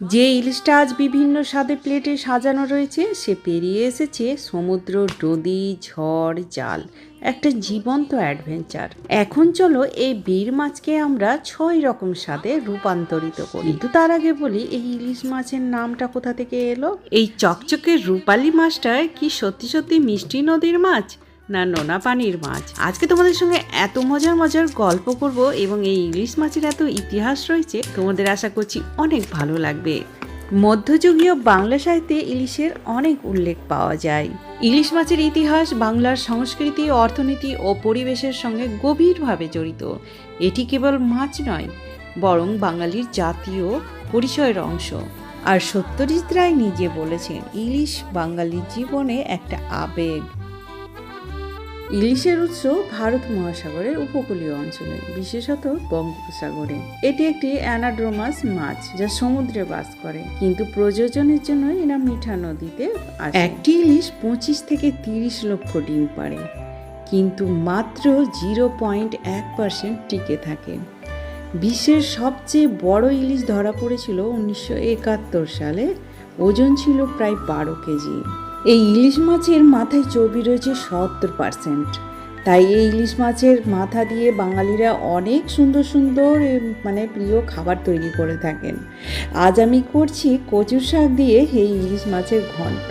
যে ইলিশটা আজ বিভিন্ন স্বাদে প্লেটে সাজানো রয়েছে, সে পেরিয়ে এসেছে সমুদ্র, নদী, ঝড়, জাল। একটা জীবন্ত অ্যাডভেঞ্চার। এখন চলো এই বীর মাছকে আমরা ছয় রকম স্বাদে রূপান্তরিত করি। কিন্তু তার আগে বলি, এই ইলিশ মাছের নামটা কোথা থেকে এলো? এই চকচকে রূপালী মাছটা কি সত্যি সত্যি মিষ্টি নদীর মাছ? না নোনা পানির মাছ। আজকে তোমাদের সঙ্গে এত মজার মজার গল্প করব এবং এই ইলিশ মাছের এত ইতিহাস রয়েছে, তোমাদের আশা করছি অনেক ভালো লাগবে। মধ্যযুগীয় বাংলা সাহিত্যে ইলিশের অনেক উল্লেখ পাওয়া যায়। ইলিশ মাছের ইতিহাস বাংলার সংস্কৃতি, অর্থনীতি ও পরিবেশের সঙ্গে গভীরভাবে জড়িত। এটি কেবল মাছ নয়, বরং বাঙালির জাতীয় পরিচয়ের অংশ। আর সত্যজিৎ রায় নিজে বলেছেন, ইলিশ বাঙালির জীবনে একটা আবেগ। ইলিশের উৎস ভারত মহাসাগরের উপকূলীয় অঞ্চলে, বিশেষত বঙ্গোপসাগরে। এটি একটি অ্যানাড্রোমাস মাছ যা সমুদ্রে বাস করে, কিন্তু প্রযোজনের জন্য এরা মিঠা নদীতে। একটি ইলিশ পঁচিশ থেকে তিরিশ লক্ষ ডিম পারে কিন্তু মাত্র জিরো পয়েন্ট এক পার্সেন্ট টিকে থাকে। বিশ্বের সবচেয়ে বড় ইলিশ ধরা পড়েছিল উনিশশো একাত্তর সালে, ওজন ছিল প্রায় বারো কেজি। এই ইলিশ মাছের মাথায় চর্বি রয়েছে সত্তর পার্সেন্ট। তাই এই ইলিশ মাছের মাথা দিয়ে বাঙালিরা অনেক সুন্দর সুন্দর মানে প্রিয় খাবার তৈরি করে থাকেন। আজ আমি করছি কচুর শাক দিয়ে এই ইলিশ মাছের ঘন্ট।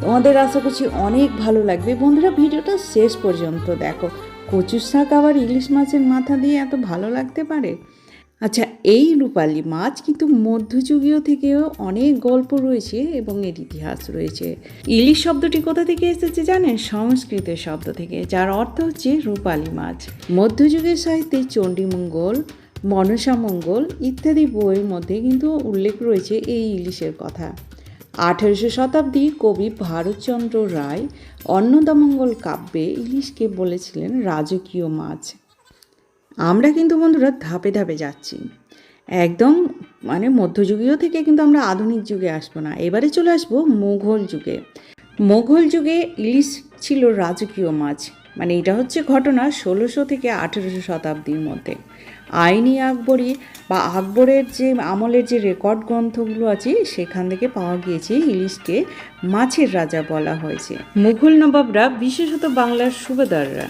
তোমাদের আশা করছি অনেক ভালো লাগবে। বন্ধুরা, ভিডিওটা শেষ পর্যন্ত দেখো। কচুর শাক আবার ইলিশ মাছের মাথা দিয়ে এত ভালো লাগতে পারে? এই রূপালি মাছ কিন্তু মধ্যযুগীয় থেকেও অনেক গল্প রয়েছে এবং এর ইতিহাস রয়েছে। ইলিশ শব্দটি কোথা থেকে এসেছে জানেন? সংস্কৃতের শব্দ থেকে, যার অর্থ হচ্ছে রূপালী মাছ। মধ্যযুগের সাহিত্যে চণ্ডীমঙ্গল মনসামঙ্গল ইত্যাদি বইয়ের মধ্যে কিন্তু উল্লেখ রয়েছে এই ইলিশের কথা। আঠেরোশো শতাব্দী কবি ভারতচন্দ্র রায় অন্নদামঙ্গল কাব্যে ইলিশকে বলেছিলেন রাজকীয় মাছ। আমরা কিন্তু বন্ধুরা ধাপে ধাপে যাচ্ছি। একদম মানে মধ্যযুগীয় থেকে কিন্তু আমরা আধুনিক যুগে আসব না। এবারে চলে আসব মুঘল যুগে। মুঘল যুগে ইলিশ ছিল রাজকীয় মাছ। মানে এটা হচ্ছে ঘটনা ষোলোশো থেকে আঠেরোশো শতাব্দীর মধ্যে। আইনি আকবরী বা আকবরের যে আমলের যে রেকর্ড গ্রন্থগুলো আছে, সেখান থেকে পাওয়া গিয়েছে ইলিশকে মাছের রাজা বলা হয়েছে। মুঘল নবাবরা, বিশেষত বাংলার সুবেদাররা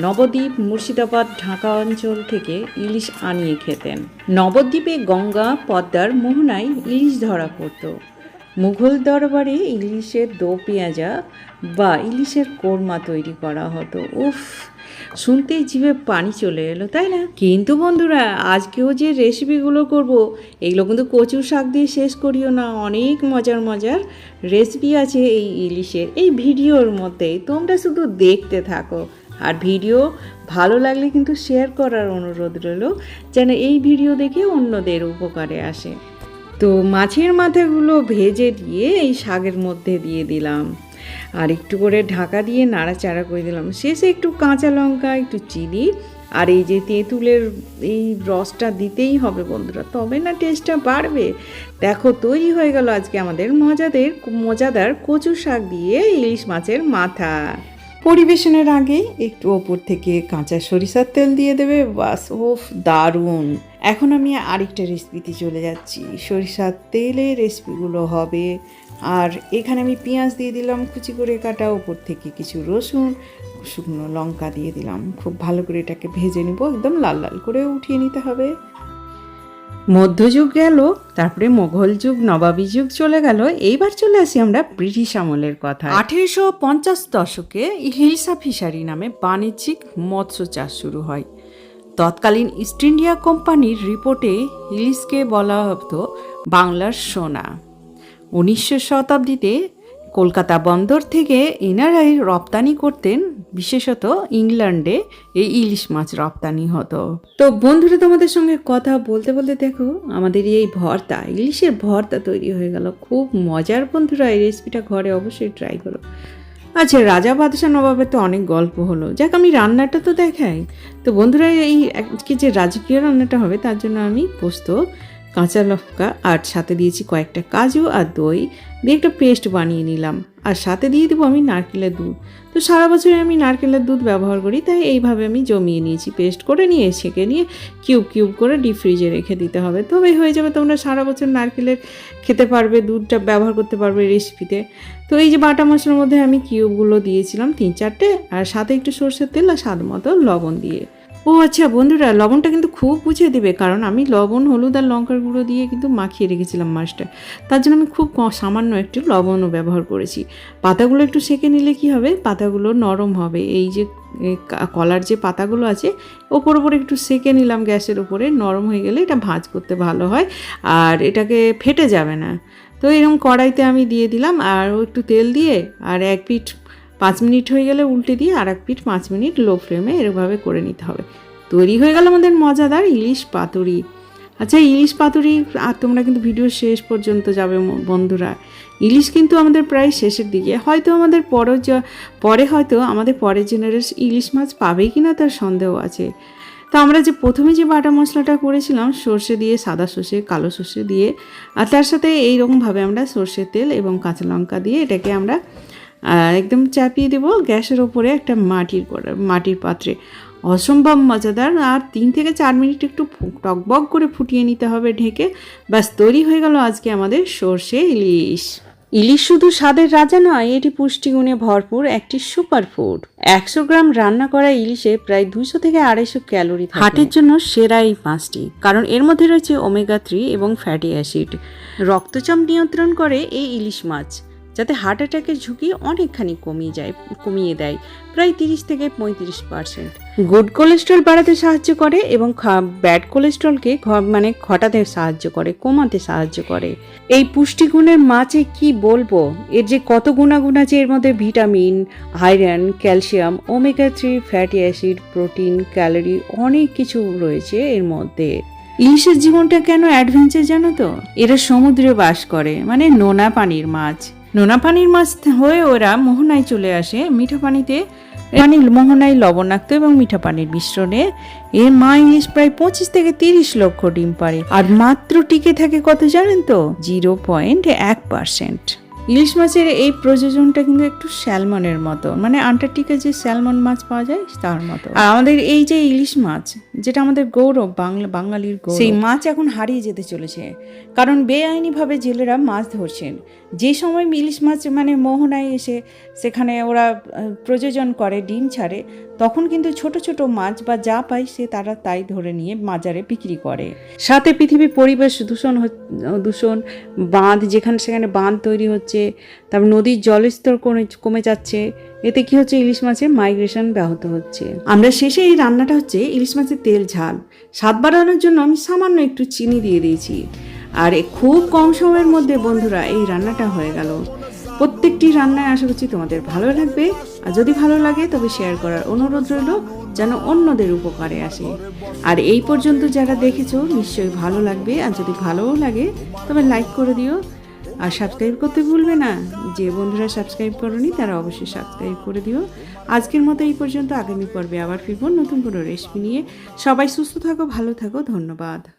নবদ্বীপ, মুর্শিদাবাদ, ঢাকা অঞ্চল থেকে ইলিশ আনিয়ে খেতেন। নবদ্বীপে গঙ্গা, পদ্মার মোহনায় ইলিশ ধরা পড়তো। মুঘল দরবারে ইলিশের দো পেঁয়াজা বা ইলিশের কোরমা তৈরি করা হতো। উফ, শুনতেই জিভে পানি চলে এলো, তাই না? কিন্তু বন্ধুরা, আজকেও যে রেসিপিগুলো করব, এগুলো কিন্তু কচু শাক দিয়ে শেষ করিও না। অনেক মজার মজার রেসিপি আছে এই ইলিশের। এই ভিডিওর মধ্যে তোমরা শুধু দেখতে থাকো। আর ভিডিও ভালো লাগলে কিন্তু শেয়ার করার অনুরোধ রইল যেন এই ভিডিও দেখে অন্যদের উপকারে আসে। তো মাছের মাথাগুলো ভেজে দিয়ে এই শাকের মধ্যে দিয়ে দিলাম। আর একটু করে ঢাকা দিয়ে নাড়াচাড়া করে দিলাম। শেষে একটু কাঁচা লঙ্কা, একটু চিনি আর এই যে তেঁতুলের এই রসটা দিতেই হবে বন্ধুরা, তবে না টেস্টটা বাড়বে। দেখো তৈরি হয়ে গেল আজকে আমাদের মজাদের, মজাদার কচু শাক দিয়ে ইলিশ মাছের মাথা। পরিবেশনের আগে একটু ওপর থেকে কাঁচা সরিষার তেল দিয়ে দেবে, বাস ওফ দারুণ। এখন আমি আরেকটা রেসিপিতে চলে যাচ্ছি। সরিষার তেলে রেসিপিগুলো হবে। আর এখানে আমি পেঁয়াজ দিয়ে দিলাম, কুচি করে কাটা ওপর থেকে কিছু রসুন, শুকনো লঙ্কা দিয়ে দিলাম। খুব ভালো করে এটাকে ভেজে নিব, একদম লাল লাল করে উঠিয়ে নিতে হবে। মধ্যযুগ গেল, তারপরে মোঘল যুগ, নবাবী যুগ চলে গেল। এইবার চলে আসি আমরা ব্রিটিশ আমলের কথা আঠেরোশো পঞ্চাশ দশকে হিলসা ফিশারি নামে বাণিজ্যিক মৎস্য চাষ শুরু হয়। তৎকালীন ইস্ট ইন্ডিয়া কোম্পানির রিপোর্টে ইলিশকে বলা হতো বাংলার সোনা। উনিশশো শতাব্দীতে কলকাতা বন্দর থেকে এনারাই রপ্তানি করতেন বিশেষত ইংল্যান্ডে এই ইলিশ মাছ রপ্তানি হতো। তো বন্ধুরা, তোমাদের সঙ্গে কথা বলতে বলতে দেখো, আমাদের এই ভর্তা, ইলিশের ভর্তা তৈরি হয়ে গেল। খুব মজার বন্ধুরা, এই রেসিপিটা ঘরে অবশ্যই ট্রাই করো। আচ্ছা রাজা বাদশাহ নবাবের তো অনেক গল্প হলো। যাক, আমি রান্নাটা তো দেখাই। তো বন্ধুরা, এই আজকে যে রাজকীয় রান্নাটা হবে, তার জন্য আমি পোস্ত কাঁচা লঙ্কা আর সাথে দিয়েছি কয়েকটা কাজু আর দই। দিয়ে একটা পেস্ট বানিয়ে নিলাম। আর সাথে দিয়ে দেবো আমি নারকেলের দুধ। তো সারা বছরে আমি নারকেলের দুধ ব্যবহার করি, তাই এইভাবে আমি জমিয়ে নিয়েছি, পেস্ট করে নিয়ে সেঁকে নিয়ে কিউব কিউব করে ডিপ ফ্রিজে রেখে দিতে হবে। তবেই হয়ে যাবে তোমরা সারা বছর নারকেলের খেতে পারবে, দুধটা ব্যবহার করতে পারবে রেসিপিতে তো এই যে বাটা মশলার মধ্যে আমি কিউবগুলো দিয়েছিলাম, তিন চারটে, আর সাথে একটু সর্ষের তেল আর স্বাদ মতো লবণ দিয়ে। ও আচ্ছা বন্ধুরা, লবণটা কিন্তু খুব বুঝে দেবে, কারণ আমি লবণ, হলুদ আর লঙ্কার গুঁড়ো দিয়ে কিন্তু মাখিয়ে রেখেছিলাম মাছটা। তার জন্য আমি খুব সামান্য একটু লবণও ব্যবহার করেছি। পাতাগুলো একটু সেঁকে নিলে কি হবে? পাতাগুলো নরম হবে। এই যে কলার যে পাতাগুলো আছে, ওপর ওপরে একটু সেঁকে নিলাম গ্যাসের উপরে নরম হয়ে গেলে এটা ভাঁজ করতে ভালো হয়, আর এটাকে ফেটে যাবে না। তো এরকম কড়াইতে আমি দিয়ে দিলাম, আর একটু তেল দিয়ে, আর এক পিঠ পাঁচ মিনিট হয়ে গেলে উল্টে দিয়ে আর এক পিঠ পাঁচ মিনিট লো ফ্লেমে এরভাবে করে নিতে হবে। তৈরি হয়ে গেল আমাদের মজাদার ইলিশ পাতুরি। আচ্ছা ইলিশ পাতুরি, আর তোমরা কিন্তু ভিডিও শেষ পর্যন্ত যাবে বন্ধুরা। ইলিশ কিন্তু আমাদের প্রায় শেষের দিকে। হয়তো আমাদের পরে পরে হয়তো আমাদের পরের জেনারেশন ইলিশ মাছ পাবে কি না তার সন্দেহ আছে। তো আমরা যে প্রথমে যে বাটা মশলাটা করেছিলাম, সর্ষে দিয়ে সাদা সর্ষে, কালো সর্ষে দিয়ে, আর তার সাথে এইরকমভাবে আমরা সর্ষের তেল এবং কাঁচা লঙ্কা দিয়ে এটাকে আমরা একদম চাপিয়ে দেবো গ্যাসের ওপরে একটা মাটির মাটির পাত্রে। অসম্ভব মজাদার। আর তিন থেকে চার মিনিট একটু টকবক করে ফুটিয়ে নিতে হবে ঢেকে। ব্যাস, তৈরি হয়ে গেল আজকে আমাদের সর্ষে ইলিশ। ইলিশ শুধু স্বাদের রাজা নয়, এটি পুষ্টিগুণে ভরপুর একটি সুপার ফুড একশো গ্রাম রান্না করা ইলিশে প্রায় দুশো থেকে আড়াইশো ক্যালোরি হার্টের জন্য সেরা এই মাছটি কারণ এর মধ্যে রয়েছে ওমেগা থ্রি এবং ফ্যাটি অ্যাসিড। রক্তচাপ নিয়ন্ত্রণ করে এই ইলিশ মাছ। যাতে হার্ট অ্যাটাকের ঝুঁকি অনেকখানি কমিয়ে যায়, কমিয়ে দেয়, প্রায় তিরিশ থেকে পঁয়ত্রিশ পার্সেন্ট গুড কোলেস্ট্রল বাড়াতে সাহায্য করে এবং ব্যাড কোলেস্ট্রলকে মানে ঘটাতে সাহায্য করে, কমাতে সাহায্য করে। এই পুষ্টিগুণের মাছে কি বলব? এর যে কত গুণাগুণ আছে, এর মধ্যে vitamin iron calcium omega three fatty acid protein calorie অনেক কিছু রয়েছে এর মধ্যে। ইলিশের জীবনটা কেন অ্যাডভেঞ্চার জানো তো? এরা সমুদ্রে বাস করে মানে নোনা পানির মাছ। নোনা পানির মাছ হয়ে ওরা মোহনায় চলে আসে। মিঠা পানিতে পানি মোহনায় লবণাক্ত এবং মিঠা পানির মিশ্রণে। এর মা ইলিশ প্রায় পঁচিশ থেকে তিরিশ লক্ষ ডিম পারে আর মাত্র টিকে থাকে কত জানেন তো? জিরো পয়েন্ট এক পার্সেন্ট। ইলিশ মাছের এই প্রযোজনটা কিন্তু একটু স্যালমনের মতো। মানে আন্টার্কটিকা যে স্যালমন মাছ পাওয়া যায় তার মতো। আর আমাদের এই যে ইলিশ মাছ যেটা আমাদের গৌরব বাংলা বাঙালির গৌরব। সেই মাছ এখন হারিয়ে যেতে চলেছে। কারণ বেআইনিভাবে জেলেরা মাছ ধরছেন। যে সময় ইলিশ মাছ মানে মোহনায় এসে সেখানে ওরা প্রযোজন করে ডিম ছাড়ে তখন কিন্তু ছোট ছোট মাছ বা যা পায় সে তারা তাই ধরে নিয়ে বাজারে বিক্রি করে। সাথে পৃথিবীর পরিবেশ দূষণ দূষণ, বাঁধ, যেখানে সেখানে বাঁধ তৈরি হচ্ছে, তারপর নদীর জলস্তর কমে কমে যাচ্ছে, এতে কি হচ্ছে ইলিশ মাছের মাইগ্রেশন ব্যাহত হচ্ছে। আমরা শেষে এই রান্নাটা হচ্ছে ইলিশ মাছের তেল ঝাল। স্বাদ বাড়ানোর জন্য আমি সামান্য একটু চিনি দিয়ে দিয়েছি। আর খুব কম সময়ের মধ্যে বন্ধুরা এই রান্নাটা হয়ে গেল। প্রত্যেকটি রান্নায় আশা করছি তোমাদের ভালো লাগবে। আর যদি ভালো লাগে, তবে শেয়ার করার অনুরোধ রইল, যেন অন্যদের উপকারে আসে। আর এই পর্যন্ত যারা দেখেছ, নিশ্চয়ই ভালো লাগবে। আর যদি ভালোও লাগে, তবে লাইক করে দিও। আর সাবস্ক্রাইব করতে ভুলবে না। যে বন্ধুরা সাবস্ক্রাইব করনি, তারা অবশ্যই সাবস্ক্রাইব করে দিও। আজকের মতো এই পর্যন্ত। আগামী পর্বে আবার ফিরবো নতুন কোনো রেসিপি নিয়ে। সবাই সুস্থ থাকো, ভালো থাকো। ধন্যবাদ।